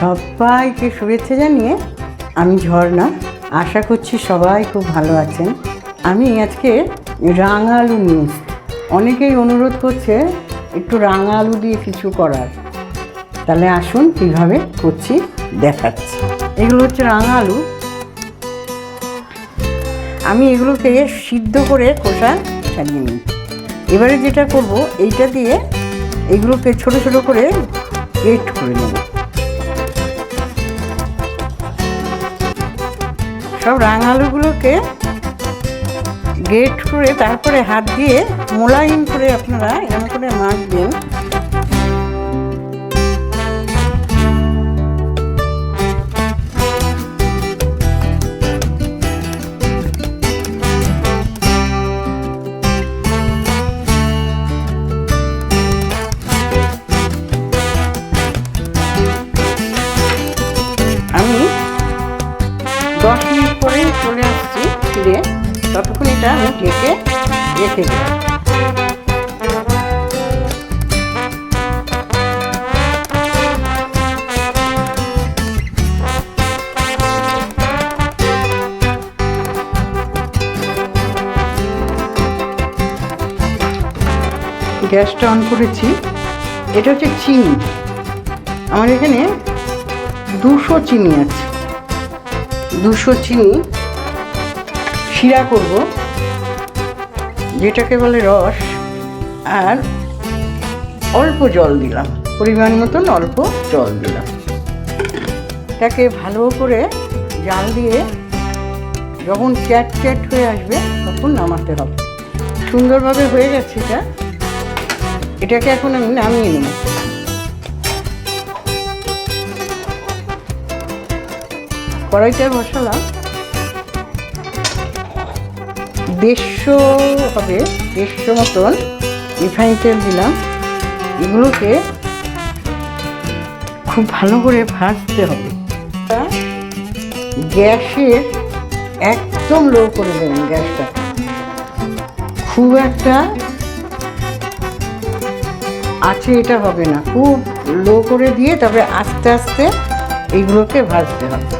সবাইকে শুভেচ্ছা জানিয়ে আমি ঝর্ণা। আশা করছি সবাই খুব ভালো আছেন। আমি আজকে রাঙা আলু এসেছি। অনেকেই অনুরোধ করছে একটু রাঙা আলু দিয়ে কিছু করার। তাহলে আসুন কীভাবে করছি দেখাচ্ছি। এগুলো হচ্ছে রাঙা আলু আমি এগুলোকে সিদ্ধ করে খোসা ছাড়িয়ে নিই। এবারে যেটা করব, এইটা দিয়ে এগুলোকে ছোট ছোট করে গ্রেট করে নেব। সব রাঙালুগুলোকে গ্রেট করে তারপরে হাত দিয়ে মোলায়েম করে আপনারা এরকম করে মাখবেন। দশ মিনিট পরে চলে আসছি ফিরে। ততক্ষণ এটা আমি ঢেকে রেখে দিলাম গ্যাসটা অন করেছি। এটা হচ্ছে চিনি। আমার এখানে দুশো চিনি আছে। দুশো চিনি শিরা করব, যেটাকে বলে রস, আর অল্প জল দিলাম, পরিমাণ মতন অল্প জল দিলাম। এটাকে ভালো করে জাল দিয়ে যখন চ্যাট চ্যাট হয়ে আসবে, তখন নামাতে হবে। সুন্দরভাবে হয়ে গেছে এটা। এটাকে এখন আমি নামিয়ে নেব। কড়াইটা বসালাম। দেড়শো হবে, দেড়শো মতন রিফাইন তেল দিলাম। এগুলোকে খুব ভালো করে ভাজতে হবে। তা গ্যাসের একদম লো করে দেবেন গ্যাসটা। খুব একটা আছে এটা হবে না। খুব লো করে দিয়ে তবে আস্তে আস্তে এইগুলোকে ভাজতে হবে।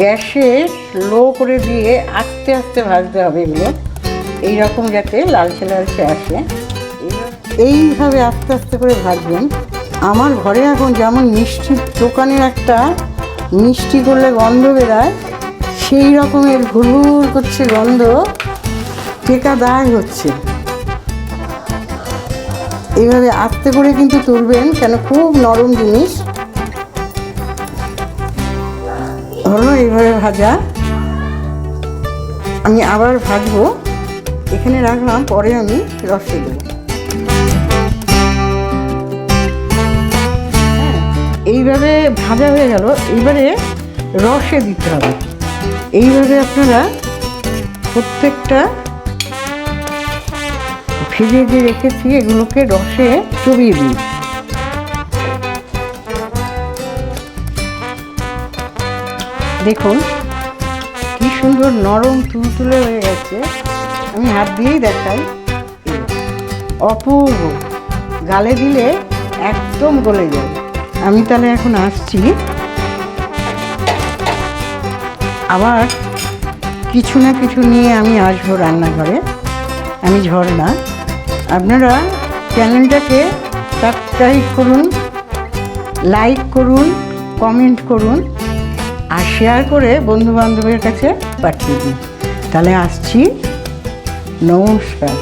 গ্যাসে লো করে দিয়ে আস্তে আস্তে ভাজতে হবে এগুলো এইরকম যাতে লালচে লালচে আসে। এইভাবে আস্তে আস্তে করে ভাজবেন। আমার ঘরে এখন যেমন মিষ্টির দোকানের একটা মিষ্টি করলে গন্ধ বেরায়, সেই রকমের ভুল করছে গন্ধ। টেকা দায় হচ্ছে। এইভাবে আস্তে করে কিন্তু তুলবেন, কেন খুব নরম জিনিস। হলো এইভাবে ভাজা। আমি আবার ভাজবো। এখানে রাখলাম পরে আমি রসে দেবো। হ্যাঁ, এইভাবে ভাজা হয়ে গেল। এইবারে রসে দিতে হবে। এইভাবে আপনারা প্রত্যেকটা ভেজে যে রেখেছি এগুলোকে রসে চবিয়ে দিন। দেখুন, কি সুন্দর নরম তুলতুলে হয়ে গেছে। আমি হাত দিয়েই দেখাই। অপূর্ব। গালে দিলে একদম গলে যাবে আমি তাহলে এখন আসছি। আবার কিছু না কিছু নিয়ে আমি আসব রান্নাঘরে। আমি ঝর্ণা। আপনারা চ্যানেলটাকে সাবস্ক্রাইব করুন লাইক করুন কমেন্ট করুন। আর শেয়ার করে বন্ধু বান্ধবের কাছে পাঠিয়ে দিন তাহলে আসছি। নমস্কার।